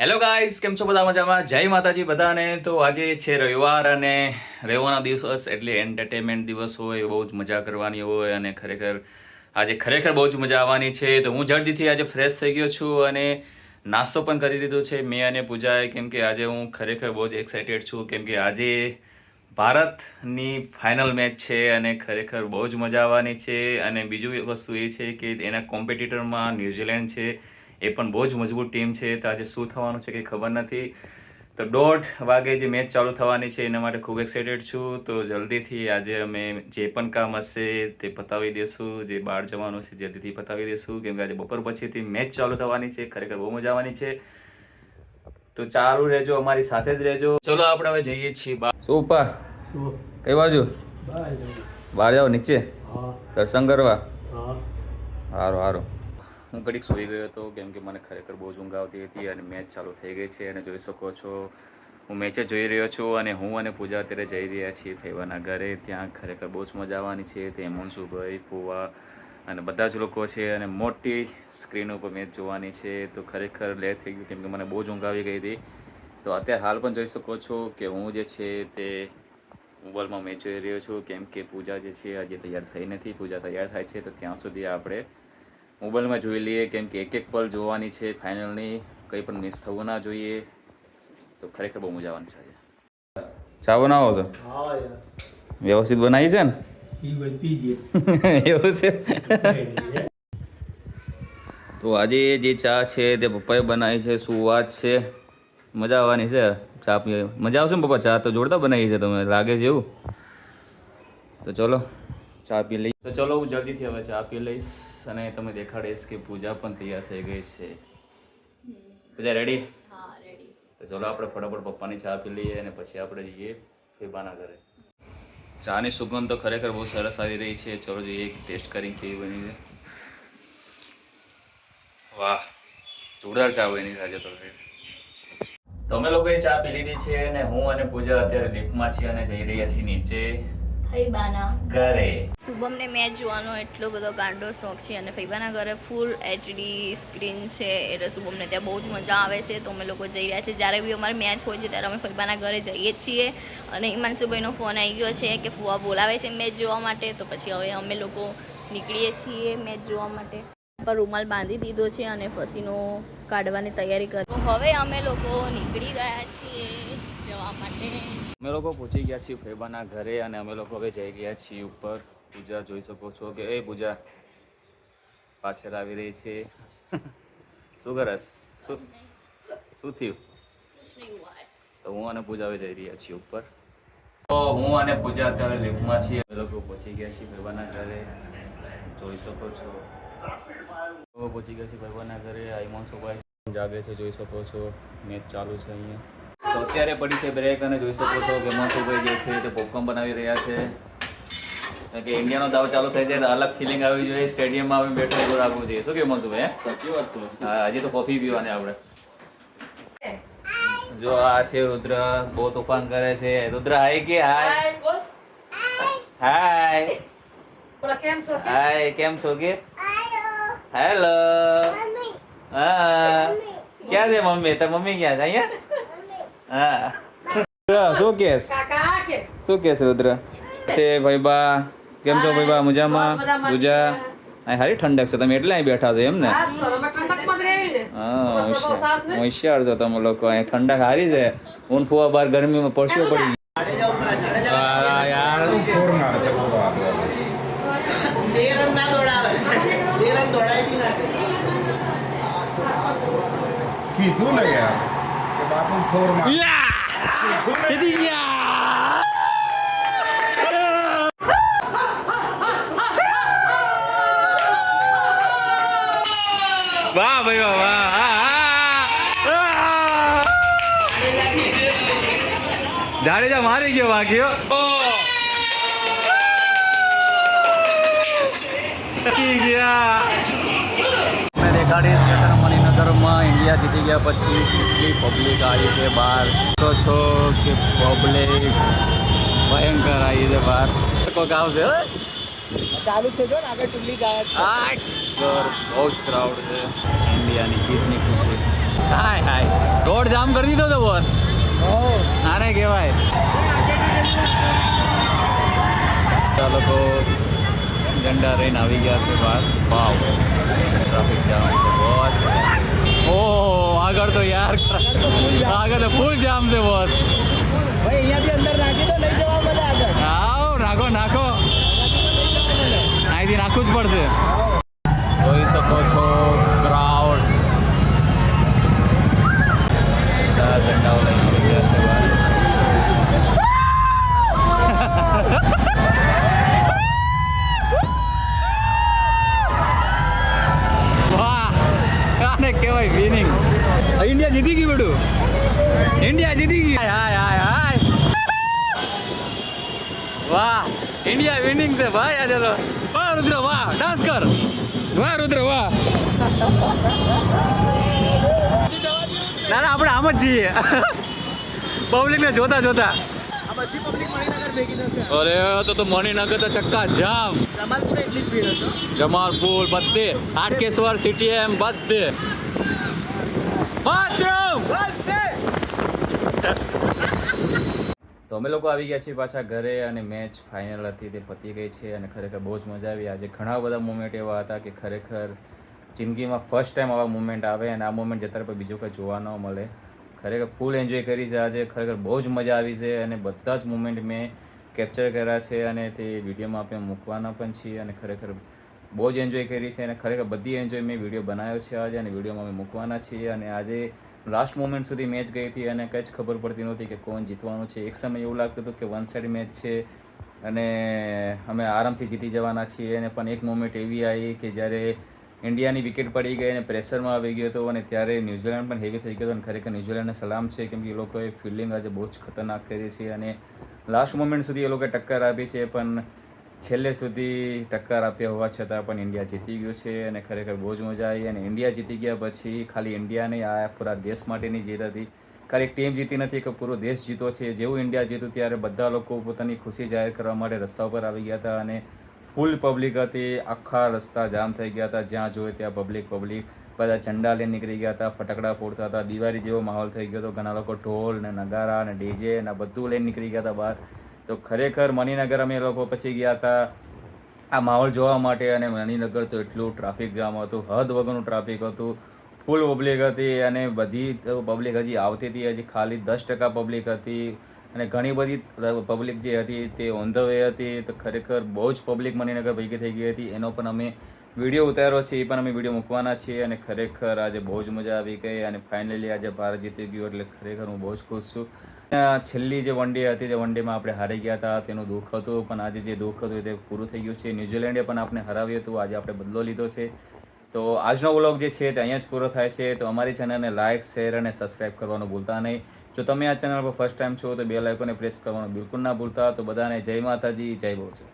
Hello guys કેમ છો બધા મજામાં? જય માતાજી બધાને. તો આજે છે રવિવાર અને રવિવારના દિવસ એટલે એન્ટરટેનમેન્ટ દિવસ હોય, બહુ જ મજા કરવાની હોય અને ખરેખર આજે ખરેખર બહુ જ મજા આવવાની છે. તો હું જલ્દીથી આજે ફ્રેશ થઈ ગયો છું અને નાસ્તો પણ કરી લીધો છે. મેં અને પૂજાએ, કેમ કે આજે હું ખરેખર બહુ જ એક્સાઇટેડ છું. કેમ કે આજે ભારતની ફાઇનલ મેચ છે અને ખરેખર બહુ જ મજા આવવાની છે. અને બીજું વસ્તુ એ છે કે એના કોમ્પિટિટરમાં ન્યૂઝીલેન્ડ છે. એ પણ બહુ જ મજબૂત ટીમ છે. તો આજે શું થવાનું છે કંઈ ખબર નથી. તો દોઢ વાગે જે મેચ ચાલુ થવાની છે એના માટે ખૂબ એક્સાઇટેડ છું. તો જલ્દીથી આજે અમે જે પણ કામ હશે તે પતાવી દેશું. જે બહાર જવાનું છે જલ્દીથી પતાવી દેશું. કેમ કે આજે બપોર પછીથી મેચ ચાલુ થવાની છે. ખરેખર બહુ મજા આવવાની છે. તો ચાલુ રહેજો અમારી સાથે જ રહેજો. ચલો આપણે હવે જઈએ છીએ બા શું ઉપા? શું? કઈ બાજુ? બહાર જવું. જાઓ નીચે? દર્શન કરવા? હા. સારું સારું હું ઘડીક સૂઈ ગયો હતો, કેમ કે મને ખરેખર બહુ જ ઊંઘ આવતી હતી અને મેચ ચાલુ થઈ ગઈ છે અને જોઈ શકો છો, હું મેચ જોઈ રહ્યો છું અને હું અને પૂજા અત્યારે જઈ રહ્યા છીએ ફેવાના ઘરે. ત્યાં ખરેખર બહુ જ મજા આવવાની છે. તે મુનસુભાઈ ફુવા અને બધા જ લોકો છે અને મોટી સ્ક્રીન ઉપર મેચ જોવાની છે. તો ખરેખર લે થઈ ગયું, કેમ કે મને બહુ જ ઊંઘ આવી ગઈ હતી. તો અત્યારે હાલ પણ જોઈ શકો છો કે હું જે છે તે મોબાઈલમાં મેચ જોઈ રહ્યો છું. કેમ કે પૂજા જે છે, હજી તૈયાર થઈ નથી. પૂજા તૈયાર થાય છે, તો ત્યાં સુધી આપણે મોબાઈલમાં જોઈ લઈએ કેમ કે એક એક પલ જોવાની છે ફાઇનલની કંઈ પણ મિસ થવું ના જોઈએ. તો ખરેખર બહુ મજા આવવાની છે ચા બનાવો છો? વ્યવસ્થિત બનાવી છે ને. એવું છે? તો આજે જે ચા છે તે પપ્પાએ બનાવી છે શું વાત છે? મજા આવવાની છે? ચા પીએ મજા આવશે ને પપ્પા? ચા તો જોડતા બનાવી છે તમે લાગે છે એવું? તો ચલો. ચા પી લઈ તો ચલો હું જલ્દીથી હવે ચા પી લઈશ અને તમે દેખાડીશ કે પૂજા પણ તૈયાર થઈ ગઈ છે. પૂજા રેડી તો ચલો આપણે ફટાફટ પપ્પાની ચા પી લઈએ અને પછી આપણે જઈએ ફેબાના ઘરે. ચાની સુગંધ તો ખરેખર બહુ સરસ આવી રહી છે. ચલો જોઈએ ટેસ્ટ કરી કેવી બની છે. વાહ જોરદાર ચા બની આજે તો. તમે લોકોએ ચા પી લીધી છે અને હું અને પૂજા અત્યારે લિફ્ટમાં છીએ અને જઈ રહ્યા છીએ નીચે. ફૈબાના ઘરે. શુભમને મેચ જોવાનો એટલો બધો ગાંડો શોખ છે અને ફૈબાના ઘરે ફૂલ એચડી સ્ક્રીન છે એટલે શુભમને ત્યાં બહુ જ મજા આવે છે. તો અમે લોકો જઈ રહ્યા છીએ. જ્યારે બી અમારે મેચ હોય છે ત્યારે અમે ફૈબાના ઘરે જઈએ છીએ. અને હિમાંશુભાઈનો ફોન આવી ગયો છે કે ફુવા બોલાવે છે મેચ જોવા માટે. તો પછી હવે અમે લોકો નીકળીએ છીએ મેચ જોવા માટે. પર રૂમાલ બાંધી દીધો છે અને ફસીનો કાઢવાની તૈયારી કરી. હવે અમે લોકો નીકળી ગયા છીએ જવા માટે. અમે લોકો પહોંચી ગયા છીએ ફેબાના ઘરે અને અમે લોકો હવે જઈ રહ્યા છીએ ઉપર. પૂજા જોઈ શકો છો કે, એ પૂજા પાછળ આવી રહી છે. શું કરસ? શું? શું થયું? તો હું અને પૂજા હવે જઈ રહ્યા છીએ ઉપર. તો હું અને પૂજા અત્યારે લિફ્ટમાં છીએ. અમે લોકો પહોંચી ગયા છીએ ફેબાના ઘરે. જોઈ શકો છો. પહોંચી ગયા છીએ ફેબાના ઘરે. આઈમોન સોભાઈ જાગે છે, જોઈ શકો છો. મેચ ચાલુ છે અહીંયા. તો અત્યારે પડી છે બ્રેક અને જોઈ શકો છો કે મનસુભાઈ જે છે તે પોપકોર્ન બનાવી રહ્યા છે. કારણ કે ઇન્ડિયાનો દાવ ચાલુ થઈ જાય અલગ ફિલિંગ આવી જોઈએ સ્ટેડિયમમાં આવીને બેઠો એવું રાખવું જોઈએ. શું કે મનસુભાઈ ભાઈ સાચી વાત છે. હા હજી તો કોફી પીવાની આપણે જો આ છે રુદ્ર બહુ તોફાન કરે છે. રુદ્ર હાય કે હાય હાય હાય કેમ છો કે? હેલો હા. ક્યાં છે મમ્મી? તાર મમ્મી ક્યાં છે? અહીંયા? હા. શું કેસ? શું કેસ રુદ્ર? છે ભાઈબા. કેમ છો ભાઈબા? મજામાં? પૂજા અહીં હારી ઠંડક છે. તમે એટલે અહીં બેઠા છો એમ ને? હા હોશિયાર. છો તમે લોકો. અહીં ઠંડક હારી છે. ઊન ફુવા બાર ગરમીમાં પરસ્યો પડી. યાર. કીધું ને યાર. કે બાપુ ફોરમાં વાહ ભાઈ વાહ વાહ જાડેજા મારી ગયો વાગ્યો ગયા મેં દેખાડીશ કે ઇન્ડિયા જીતી ગયા પછી કેટલી પબ્લિક આવી છે બહાર? તો છો કે પબ્લિક ભયંકર આવી છે બહાર. કોક આવશે? ચાલુ છે જો ને આગળ ટુલ્લી જાય આઠ. બહુ જ ક્રાઉડ છે. ઇન્ડિયાની જીતની ખુશી હાય હાય. દોડ જામ કરી દીધો તો બસ આને કહેવાય. લોકો ઝંડા રહીને આવી ગયા છે બહાર. વાવ ટ્રાફિક જામ છે બોસ ઓહો આગળ તો યાર. આગળ તો ફૂલ જામ છે બોસ ભાઈ અહીંયાથી અંદર નાખી દો લઈ જવા મને આગળ. આવો નાખો નાખો. અહીંથી નાખવું જ પડશે. જોઈ શકો છો હાય હાય હાય વાહ ઇન્ડિયા વિનિંગ છે ભાઈ આજે તો વાહ રુદ્ર વાહ ડાન્સ કર વાહ રુદ્ર વાહ ના ના આપણે આમ જ પબ્લિક પબ્લિકને જોતા જોતા અરે તો તો મણિનગર તો ચક્કા જામ જમાલપુર બધે હાટકેશ્વર સિટી એમ બધે તો અમે લોકો આવી ગયા છીએ પાછા ઘરે અને મેચ ફાઇનલ હતી તે પતી ગઈ છે અને ખરેખર બહુ જ મજા આવી. આજે ઘણા બધા મુમેન્ટ એવા હતા કે ખરેખર જિંદગીમાં ફર્સ્ટ ટાઈમ આવા મુમેન્ટ આવે અને આ મુમેન્ટ જતા પછી બીજું કંઈ જોવા ન મળે. ખરેખર ફૂલ એન્જોય કરી છે આજે. ખરેખર બહુ જ મજા આવી છે અને બધા જ મુમેન્ટ મેં કેપ્ચર કર્યા છે અને તે વિડીયોમાં આપણે મૂકવાના પણ છીએ અને ખરેખર બહુ જ એન્જોય કરી છે અને ખરેખર બધી એન્જોય મેં વીડિયો બનાવ્યો છે આજે અને વિડીયોમાં અમે મૂકવાના છીએ અને આજે લાસ્ટ મોમેન્ટ સુધી મેચ ગઈ હતી અને કંઈ જ ખબર પડતી નહોતી કે કોણ જીતવાનું છે. એક સમય એવું લાગતું હતું કે વન સાઈડ મેચ છે અને અમે આરામથી જીતી જવાના છીએ અને પણ એક મોમેન્ટ એવી આવી કે જ્યારે ઇન્ડિયાની વિકેટ પડી ગઈ અને પ્રેશરમાં આવી ગયો હતો અને ત્યારે ન્યૂઝીલેન્ડ પણ હેવી થઈ ગયો હતો અને ખરેખર ન્યૂઝીલેન્ડને સલામ છે કેમ કે એ લોકોએ ફિલ્ડિંગ આજે બહુ જ ખતરનાક કરી છે અને લાસ્ટ મોમેન્ટ સુધી એ લોકોએ ટક્કર આપી છે પણ છેલ્લે સુધી ટક્કર આપ્યા હોવા છતાં પણ ઇન્ડિયા જીતી ગયું છે અને ખરેખર બહુ જ મજા આવી અને ઇન્ડિયા જીતી ગયા પછી ખાલી ઇન્ડિયા નહીં આ પૂરા દેશ માટેની જીત હતી. ખાલી એક ટીમ જીતી નથી કે પૂરો દેશ જીતો છે. જેવું ઇન્ડિયા જીત્યું ત્યારે બધા લોકો પોતાની ખુશી જાહેર કરવા માટે રસ્તા ઉપર આવી ગયા હતા અને ફૂલ પબ્લિક હતી. આખા રસ્તા જામ થઈ ગયા હતા. જ્યાં જોઈએ ત્યાં પબ્લિક પબ્લિક. બધા ચંડા લઈને નીકળી ગયા હતા, ફટાકડા ફોડતા હતા. દિવાળી જેવો માહોલ થઈ ગયો હતો. ઘણા લોકો ઢોલ ને નગારા ને ડીજે ને બધું લઈને નીકળી ગયા હતા બહાર. તો ખરેખર મણિનગર અમે લોકો પછી ગયા હતા. આ માહોલ જોવા માટે અને મણિનગર તો એટલું ટ્રાફિક જામ હતું હદ વગરનું ટ્રાફિક હતું. ફૂલ પબ્લિક હતી અને બધી પબ્લિક હજી આવતી હતી, હજી ખાલી દસ ટકા પબ્લિક હતી. અને ઘણી બધી પબ્લિક જે હતી તે ઓન ધ વે હતી. તો ખરેખર બહુ જ પબ્લિક મણિનગર ભેગી થઈ ગઈ હતી. એનો પણ અમે વીડિયો ઉતાર્યો છે, એ પણ અમે વીડિયો મૂકવાના છીએ. અને ખરેખર આજે બહુ જ મજા આવી ગઈ અને ફાઇનલી આજે ભારત જીતી ગયું, એટલે ખરેખર હું બહુ જ ખુશ છું. છેલ્લી જે વન ડે હતી, તે વન ડેમાં આપણે હારી ગયા હતા. તેનું દુઃખ હતું, પણ આજે જે દુઃખ હતું તે પૂરું થઈ ગયું છે. ન્યૂઝીલેન્ડે પણ આપણે હરાવ્યું હતું. આજે આપણે બદલો લીધો છે. તો આજનો વ્લોગ જે છે, તે અહીંયા જ પૂરો થાય છે. તો અમારી ચેનલને લાઇક શેર અને સબસ્ક્રાઇબ કરવાનું ભૂલતા નહીં. જો તમે આ ચેનલ પર ફર્સ્ટ ટાઈમ છો, તો બે લાઇકોને પ્રેસ કરવાનું બિલકુલ ના ભૂલતા. તો બધાને જય માતાજી, જય બહુચર.